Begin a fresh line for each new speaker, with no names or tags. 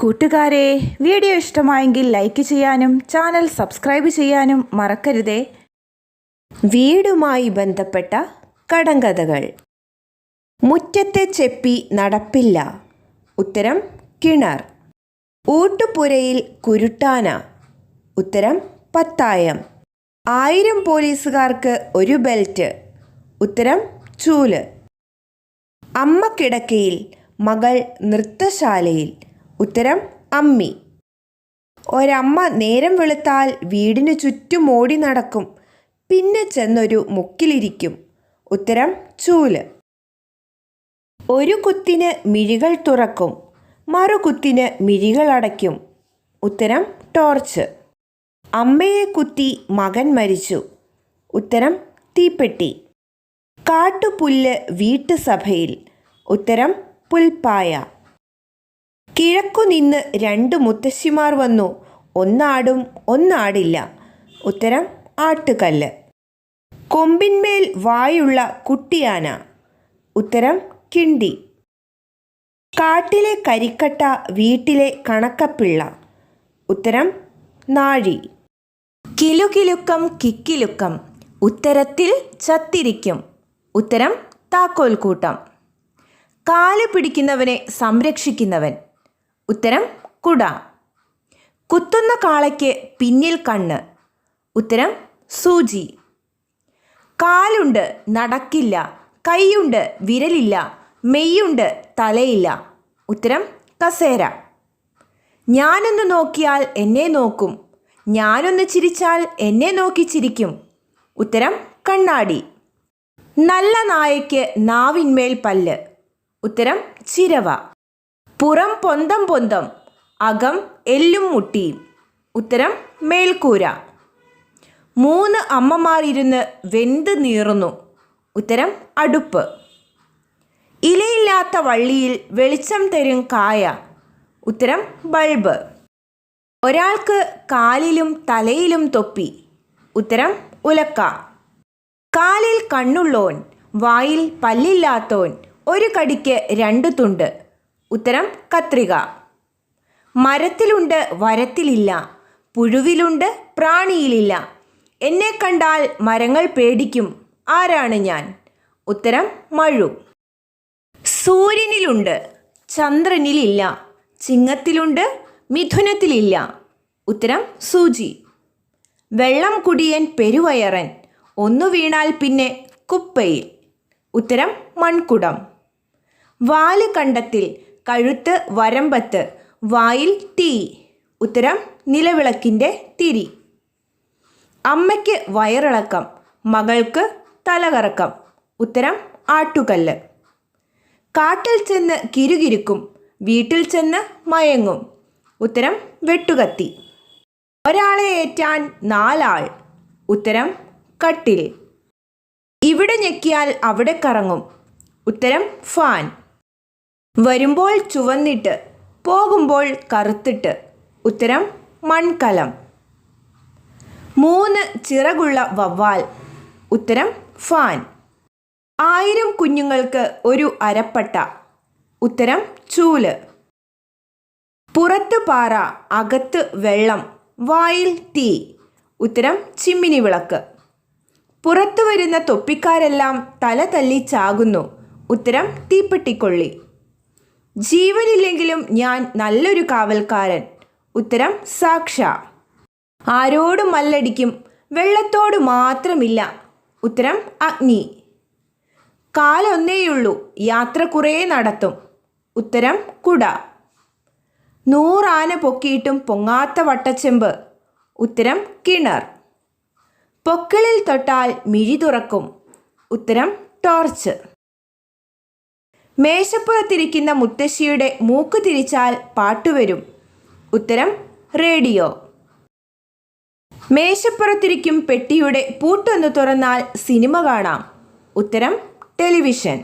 കൂട്ടുകാരെ വീഡിയോ ഇഷ്ടമായെങ്കിൽ ലൈക്ക് ചെയ്യാനും ചാനൽ സബ്സ്ക്രൈബ് ചെയ്യാനും മറക്കരുതേ.
വീടുമായി ബന്ധപ്പെട്ട കടങ്കഥകൾ. മുറ്റത്തെ ചെപ്പി നടപ്പില്ല. ഉത്തരം കിണർ. ഊട്ടുപുരയിൽ കുരുട്ടാന. ഉത്തരം പത്തായം. ആയിരം പോലീസുകാർക്ക് ഒരു ബെൽറ്റ്. ഉത്തരം ചൂൽ. അമ്മ കിടക്കയിൽ മകൾ നൃത്തശാലയിൽ. ഉത്തരം അമ്മി. ഒരമ്മ നേരം വെളുത്താൽ വീടിനു ചുറ്റും ഓടി നടക്കും. പിന്നെ ചെന്നൊരു മുക്കിലിരിക്കും. ഉത്തരം ചൂൽ. ഒരു കുത്തിന് മിഴികൾ തുറക്കും. മറു കുത്തിന് മിഴികൾ അടയ്ക്കും. ഉത്തരം ടോർച്ച്. അമ്മയെ കുത്തി മകൻ മരിച്ചു. ഉത്തരം തീപ്പെട്ടി. കാട്ടുപുല്ല് വീട്ടുസഭയിൽ. ഉത്തരം പുൽപ്പായ. കിഴക്കുനിന്ന് രണ്ട് മുത്തശ്ശിമാർ വന്നു. ഒന്നാടും ഒന്നാടില്ല. ഉത്തരം ആട്ടുകല്ല്. കൊമ്പിന്മേൽ വായുള്ള കുട്ടിയാന. ഉത്തരം കിണ്ടി. കാട്ടിലെ കരിക്കട്ട വീട്ടിലെ കണക്കപ്പിള്ള. ഉത്തരം നാഴി. കിലുകിലുക്കം കിക്കിലുക്കം. ഉത്തരത്തിൽ ചത്തിരിക്കും. ഉത്തരം താക്കോൽക്കൂട്ടം. കാൽ പിടിക്കുന്നവനെ സംരക്ഷിക്കുന്നവൻ. ഉത്തരം കുട. കുത്തുന്ന കാളയ്ക്ക് പിന്നിൽ കണ്ണ്. ഉത്തരം സൂചി. കാലുണ്ട് നടക്കില്ല. കൈയുണ്ട് വിരലില്ല. മെയ്യുണ്ട് തലയില്ല. ഉത്തരം കസേര. ഞാനൊന്ന് നോക്കിയാൽ എന്നെ നോക്കും. ഞാനൊന്ന് ചിരിച്ചാൽ എന്നെ നോക്കി ചിരിക്കും. ഉത്തരം കണ്ണാടി. നല്ല നായയ്ക്ക് നാവിന്മേൽ പല്ല്. ഉത്തരം ചിരവ. പുറം പൊന്തം പൊന്തം അകം എല്ലും മുട്ടിയും ഉത്തരം മേൽക്കൂര. മൂന്ന് അമ്മമാർ ഇരുന്ന് വെന്ത് നീറുന്നു. ഉത്തരം അടുപ്പ്. ഇലയില്ലാത്ത വള്ളിയിൽ വെളിച്ചം തരും കായ. ഉത്തരം ബൾബ്. ഒരാൾക്ക് കാലിലും തലയിലും തൊപ്പി. ഉത്തരം ഉലക്ക. കാലിൽ കണ്ണുള്ളോൻ വായിൽ പല്ലില്ലാത്തോൻ ഒരു കടിക്ക് രണ്ട് തുണ്ട്. ഉത്തരം കത്രിക. മരത്തിലുണ്ട് വരത്തിലില്ല. പുഴുവിലുണ്ട് പ്രാണിയിലില്ല. എന്നെ കണ്ടാൽ മരങ്ങൾ പേടിക്കും. ആരാണ് ഞാൻ? ഉത്തരം മഴു. സൂര്യനിലുണ്ട് ചന്ദ്രനിലില്ല. ചിങ്ങത്തിലുണ്ട് മിഥുനത്തിലില്ല. ഉത്തരം സൂചി. വെള്ളം കുടിയൻ പെരുവയറൻ ഒന്നു വീണാൽ പിന്നെ കുപ്പയിൽ. ഉത്തരം മൺകുടം. വാൽ കണ്ടത്തിൽ കഴുത്ത് വരമ്പത്ത് വായിൽ തീ ഉത്തരം നിലവിളക്കിന്റെ തിരി. അമ്മയ്ക്ക് വയറിളക്കം മകൾക്ക് തലകറക്കം. ഉത്തരം ആട്ടുകല്ല്. കാട്ടിൽ ചെന്ന് കിരുകിരുക്കും വീട്ടിൽ ചെന്ന് മയങ്ങും. ഉത്തരം വെട്ടുകത്തി. ഒരാളെ ഏറ്റാൻ നാലാൾ. ഉത്തരം കട്ടിൽ. ഇവിടെ ഞെക്കിയാൽ അവിടെ കറങ്ങും. ഉത്തരം ഫാൻ. വരുമ്പോൾ ചുവന്നിട്ട് പോകുമ്പോൾ കറുത്തിട്ട്. ഉത്തരം മൺകലം. മൂന്ന് ചിറകുള്ള വവ്വാൽ. ഉത്തരം ഫാൻ. ആയിരം കുഞ്ഞുങ്ങൾക്ക് ഒരു അരപ്പട്ട. ഉത്തരം ചൂൽ. പുറത്ത് പാറ അകത്ത് വെള്ളം വായിൽ തീ. ഉത്തരം ചിമ്മിനി വിളക്ക്. പുറത്തു വരുന്ന തൊപ്പിക്കാരെല്ലാം തല തല്ലി ചാകുന്നു. ഉത്തരം തീപ്പെട്ടിക്കൊള്ളി. ജീവനില്ലെങ്കിലും ഞാൻ നല്ലൊരു കാവൽക്കാരൻ. ഉത്തരം സാക്ഷ. ആരോടും മല്ലടിക്കും വെള്ളത്തോട് മാത്രമില്ല. ഉത്തരം അഗ്നി. കാലൊന്നേയുള്ളൂ യാത്ര കുറേ നടത്തും. ഉത്തരം കുട. നൂറാന പൊക്കിയിട്ടും പൊങ്ങാത്ത വട്ടച്ചെമ്പ്. ഉത്തരം കിണർ. പൊക്കിളിൽ തൊട്ടാൽ മിഴി തുറക്കും. ഉത്തരം ടോർച്ച്. മേശപ്പുറത്തിരിക്കുന്ന മുത്തശ്ശിയുടെ മൂക്ക് തിരിച്ചാൽ പാട്ടുവരും ഉത്തരം റേഡിയോ. മേശപ്പുറത്തിരിക്കും പെട്ടിയുടെ പൂട്ടൊന്ന് തുറന്നാൽ സിനിമ കാണാം. ഉത്തരം ടെലിവിഷൻ.